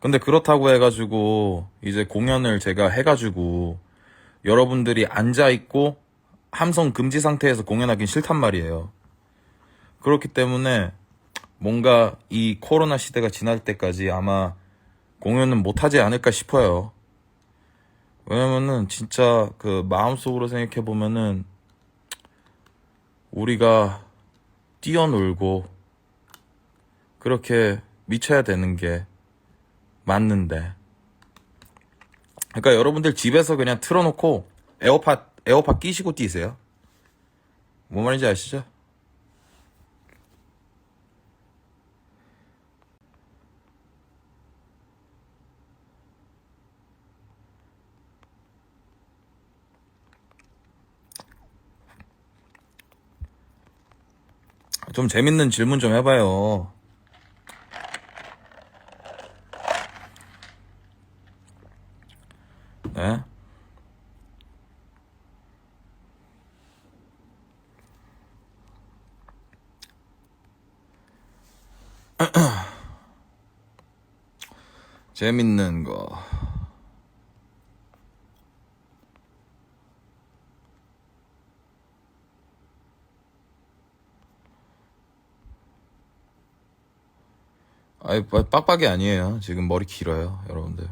근데 그렇다고 해가지고 이제 공연을 제가 해가지고 여러분들이 앉아있고 함성 금지 상태에서 공연하긴 싫단 말이에요. 그렇기 때문에 뭔가 이 코로나 시대가 지날 때까지 아마 공연은 못하지 않을까 싶어요. 왜냐면은 진짜 그 마음속으로 생각해 보면은 우리가 뛰어놀고 그렇게 미쳐야 되는 게 맞는데. 그러니까 여러분들 집에서 그냥 틀어놓고 에어팟 에어팟 끼시고 뛰세요. 뭐 말인지 아시죠? 좀 재밌는 질문 좀 해봐요. 네? 재밌는 거. 아이, 빡빡이 아니에요. 지금 머리 길어요, 여러분들.